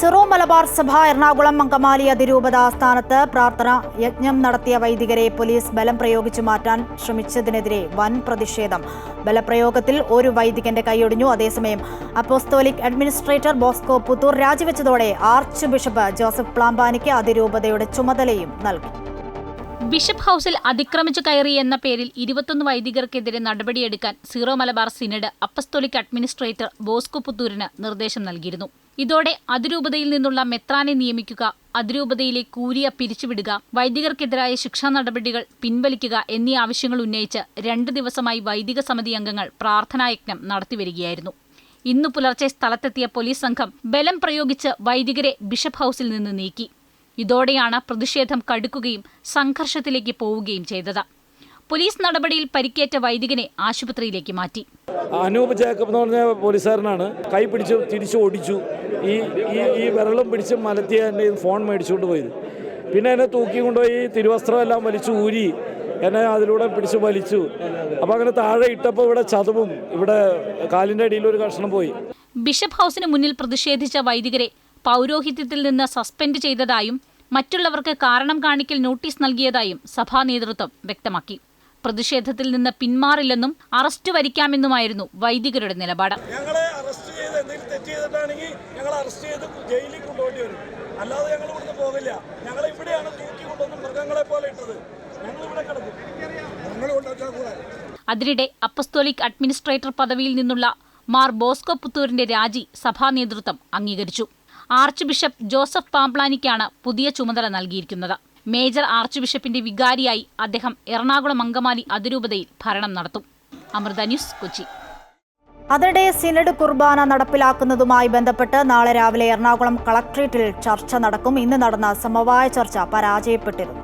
Syro Malabar സഭ എറണാകുളം അങ്കമാലി അതിരൂപത ആസ്ഥാനത്ത് പ്രാർത്ഥന യജ്ഞം നടത്തിയ വൈദികരെ പോലീസ് ബലം പ്രയോഗിച്ചു മാറ്റാൻ ശ്രമിച്ചതിനെതിരെ വൻ പ്രതിഷേധം. ബലപ്രയോഗത്തിൽ ഒരു വൈദികന്റെ കൈയൊടിഞ്ഞു. അതേസമയം അപ്പോസ്തോലിക് അഡ്മിനിസ്ട്രേറ്റർ ബോസ്കോ പുത്തൂർ രാജിവെച്ചതോടെ ആർച്ച് ബിഷപ്പ് ജോസഫ് പ്ലാമ്പാനിക്ക് അതിരൂപതയുടെ ചുമതലയും നൽകി. ബിഷപ്പ് ഹൌസിൽ അതിക്രമിച്ചു കയറി എന്ന പേരിൽ ഇരുപത്തൊന്ന് വൈദികർക്കെതിരെ നടപടിയെടുക്കാൻ Syro Malabar synod apostolic administrator Bosco പുത്തൂരിന് നിർദ്ദേശം നൽകിയിരുന്നു. ഇതോടെ അതിരൂപതയിൽ നിന്നുള്ള മെത്രാനെ നിയമിക്കുക അതിരൂപതയിലെ കൂരിയ പിരിച്ചുവിടുക വൈദികർക്കെതിരായ ശിക്ഷാ നടപടികൾ പിൻവലിക്കുക എന്നീ ആവശ്യങ്ങൾ ഉന്നയിച്ച് രണ്ട് ദിവസമായി വൈദിക സമിതി അംഗങ്ങൾ പ്രാർത്ഥനായജ്ഞം നടത്തിവരികയായിരുന്നു. ഇന്നു പുലർച്ചെ സ്ഥലത്തെത്തിയ പോലീസ് സംഘം ബലം പ്രയോഗിച്ച് വൈദികരെ ബിഷപ്പ് ഹൌസിൽ നിന്ന് നീക്കി. ഇതോടെയാണ് പ്രതിഷേധം കടുക്കുകയും സംഘർഷത്തിലേക്ക് പോവുകയും ചെയ്തത്. പോലീസ് നടപടിയിൽ പരിക്കേറ്റ വൈദികനെ ആശുപത്രിയിലേക്ക് മാറ്റി. അനൂപ് ജേക്കബ് എന്ന് പറഞ്ഞ പോലീസുകാരനാണ് കൈ പിടിച്ച് തിരിച്ചു ഓടിച്ചു. ഈ ഈ ഈ വിരളും പിടിച്ച് മലത്തിയ എന്റെ ഫോൺ മേടിച്ചുകൊണ്ട് പോയത്. പിന്നെ എന്നെ തൂക്കി കൊണ്ടുപോയി തിരുവസ്ത്രം എല്ലാം വലിച്ചു ഊരി എന്നെ അതിലൂടെ പിടിച്ച് വലിച്ചു. അപ്പോൾ അങ്ങനെ താഴെ ഇട്ടപ്പോൾ ഇവിടെ ചതവും ഇവിടെ കാലിന്റെ അടിയിൽ ഒരു കഷ്ണം പോയി. ബിഷപ്പ് ഹൗസിന് മുന്നിൽ പ്രതിഷേധിച്ച വൈദികരെ പൗരോഹിത്യത്തിൽ നിന്ന് സസ്പെൻഡ് ചെയ്തതായും മറ്റുള്ളവർക്ക് കാരണം കാണിക്കൽ നോട്ടീസ് നൽകിയതായും സഭാ നേതൃത്വം വ്യക്തമാക്കി. പ്രതിഷേധത്തിൽ നിന്ന് പിന്മാറില്ലെന്നും അറസ്റ്റ് വരിക്കാമെന്നുമായിരുന്നു വൈദികരുടെ നിലപാട്. ഞങ്ങളെ അറസ്റ്റ് ചെയ്ത് എന്തെങ്കിലും തെറ്റ് ചെയ്തിട്ടാണെങ്കിൽ ഞങ്ങൾ അറസ്റ്റ് ചെയ്ത് ജയിലിൽ കൊണ്ടുപോയി വരും. അല്ലാതെ ഞങ്ങൾ ഇവിടുന്ന് പോകില്ല ഞങ്ങൾ ഇവിടെയാണ് തൂക്കി കൊണ്ടുവന്ന് മൃഗങ്ങളെ പോലെ ഇട്ടത്. ഞങ്ങൾ ഇവിടെ കിടക്കും. ഞങ്ങൾ കൊണ്ടുവച്ചാൽ കൂടെ. അതിനിടെ അപ്പസ്തോലിക് അഡ്മിനിസ്ട്രേറ്റർ പദവിയിൽ നിന്നുള്ള മാർ ബോസ്കോ പുത്തൂരിന്റെ രാജി സഭാ നേതൃത്വം അംഗീകരിച്ചു. ആർച്ച് ബിഷപ്പ് ജോസഫ് പാംപ്ലാനിക്കാണ് പുതിയ ചുമതല നൽകിയിരിക്കുന്നത്. മേജർ ആർച്ച് ബിഷപ്പിന്റെ വികാരിയായി അദ്ദേഹം എറണാകുളം അങ്കമാലി അതിരൂപതയിൽ ഭരണം നടത്തും. അമൃത ന്യൂസ് കൊച്ചി. അതിനിടെ സിനഡ് കുർബാന നടപ്പിലാക്കുന്നതുമായി ബന്ധപ്പെട്ട് നാളെ രാവിലെ എറണാകുളം കളക്ട്രേറ്റിൽ ചർച്ച നടക്കും. ഇന്ന് നടന്ന സമവായ ചർച്ച പരാജയപ്പെട്ടിരുന്നു.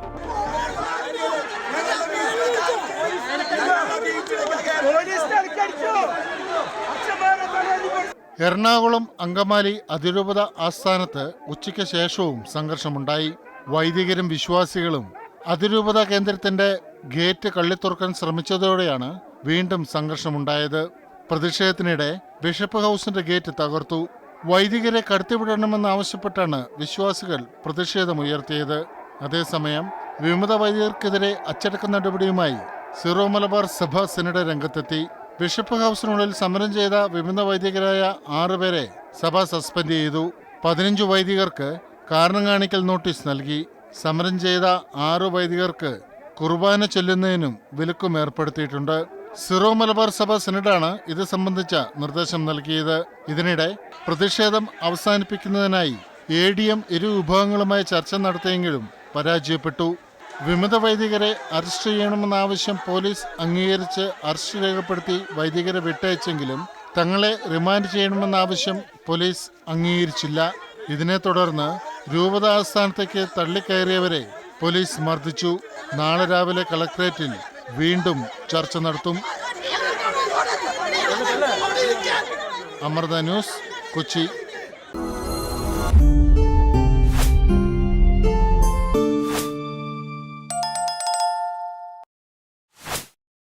എറണാകുളം അങ്കമാലി അതിരൂപത ആസ്ഥാനത്ത് ഉച്ചയ്ക്ക് ശേഷവും സംഘർഷമുണ്ടായി. വൈദികരും വിശ്വാസികളും അതിരൂപത കേന്ദ്രത്തിന്റെ ഗേറ്റ് കള്ളിത്തുറക്കാൻ ശ്രമിച്ചതോടെയാണ് വീണ്ടും സംഘർഷമുണ്ടായത്. പ്രതിഷേധത്തിനിടെ ബിഷപ്പ് ഹൗസിന്റെ ഗേറ്റ് തകർത്തു. വൈദികരെ കടത്തിവിടണമെന്നാവശ്യപ്പെട്ടാണ് വിശ്വാസികൾ പ്രതിഷേധമുയർത്തിയത്. അതേസമയം വിമത വൈദികർക്കെതിരെ അച്ചടക്ക നടപടിയുമായി സിറോ മലബാർ സഭ സെനഡ് രംഗത്തെത്തി. ബിഷപ്പ് ഹൌസിനുള്ളിൽ സമരം ചെയ്ത വിമത വൈദികരായ ആറുപേരെ സഭ സസ്പെൻഡ് ചെയ്തു. പതിനഞ്ച് വൈദികർക്ക് കാരണം കാണിക്കൽ നോട്ടീസ് നൽകി. സമരം ചെയ്ത ആറു വൈദികർക്ക് കുർബാന ചൊല്ലുന്നതിനും വിലക്കും ഏർപ്പെടുത്തിയിട്ടുണ്ട്. സിറോ മലബാർ സഭ സെനഡാണ് ഇത് സംബന്ധിച്ച നിർദ്ദേശം നൽകിയത്. ഇതിനിടെ പ്രതിഷേധം അവസാനിപ്പിക്കുന്നതിനായി എ ഡി എം ഇരു വിഭാഗങ്ങളുമായി ചർച്ച നടത്തിയെങ്കിലും പരാജയപ്പെട്ടു. വിമത വൈദികരെ അറസ്റ്റ് ചെയ്യണമെന്ന ആവശ്യം പോലീസ് അംഗീകരിച്ച് അറസ്റ്റ് രേഖപ്പെടുത്തി വൈദികരെ വിട്ടയച്ചെങ്കിലും തങ്ങളെ റിമാൻഡ് ചെയ്യണമെന്ന ആവശ്യം പോലീസ് അംഗീകരിച്ചില്ല. ഇതിനെ തുടർന്ന് രൂപത ആസ്ഥാനത്തേക്ക് തള്ളിക്കയറിയവരെ പോലീസ് മർദ്ദിച്ചു. നാളെ രാവിലെ കളക്ട്രേറ്റിൽ വീണ്ടും ചർച്ച നടത്തും. അമൃത ന്യൂസ് കൊച്ചി.